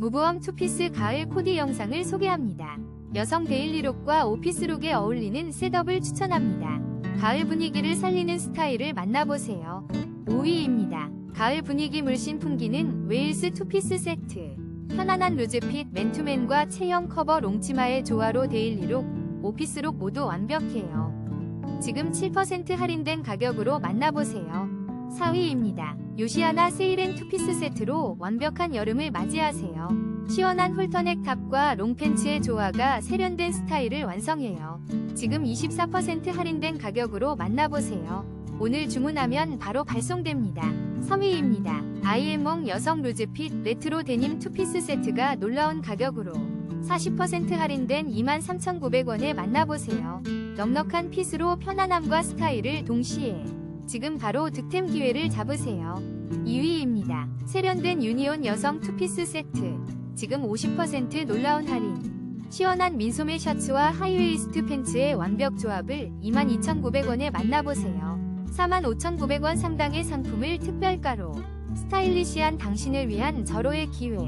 무보험 투피스 가을 코디 영상을 소개합니다. 여성 데일리룩과 오피스룩에 어울리는 셋업을 추천합니다. 가을 분위기를 살리는 스타일을 만나보세요. 5위입니다. 가을 분위기 물씬 풍기는 웨일스 투피스 세트. 편안한 루즈핏 맨투맨과 체형 커버 롱치마의 조화로 데일리룩, 오피스룩 모두 완벽해요. 지금 7% 할인된 가격으로 만나보세요. 4위입니다. 요시아나 세일앤 투피스 세트로 완벽한 여름을 맞이하세요. 시원한 홀터넥 탑과 롱팬츠의 조화가 세련된 스타일을 완성해요. 지금 24% 할인된 가격으로 만나보세요. 오늘 주문하면 바로 발송됩니다. 3위입니다. 아이엠몽 여성 루즈핏 레트로 데님 투피스 세트가 놀라운 가격으로 40% 할인된 23,900원에 만나보세요. 넉넉한 핏으로 편안함과 스타일을 동시에 지금 바로 득템 기회를 잡으세요. 2위입니다. 세련된 유니온 여성 투피스 세트. 지금 50% 놀라운 할인. 시원한 민소매 셔츠와 하이웨이스트 팬츠의 완벽 조합을 22,900원에 만나보세요. 45,900원 상당의 상품을 특별가로. 스타일리시한 당신을 위한 절호의 기회.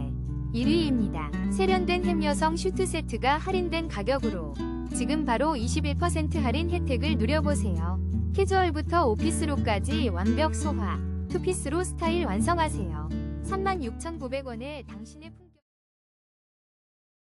1위입니다. 세련된 햄 여성 슈트 세트가 할인된 가격으로 지금 바로 21% 할인 혜택을 누려보세요. 캐주얼부터 오피스룩까지 완벽 소화. 투피스로 스타일 완성하세요. 36,900원에 당신의 품-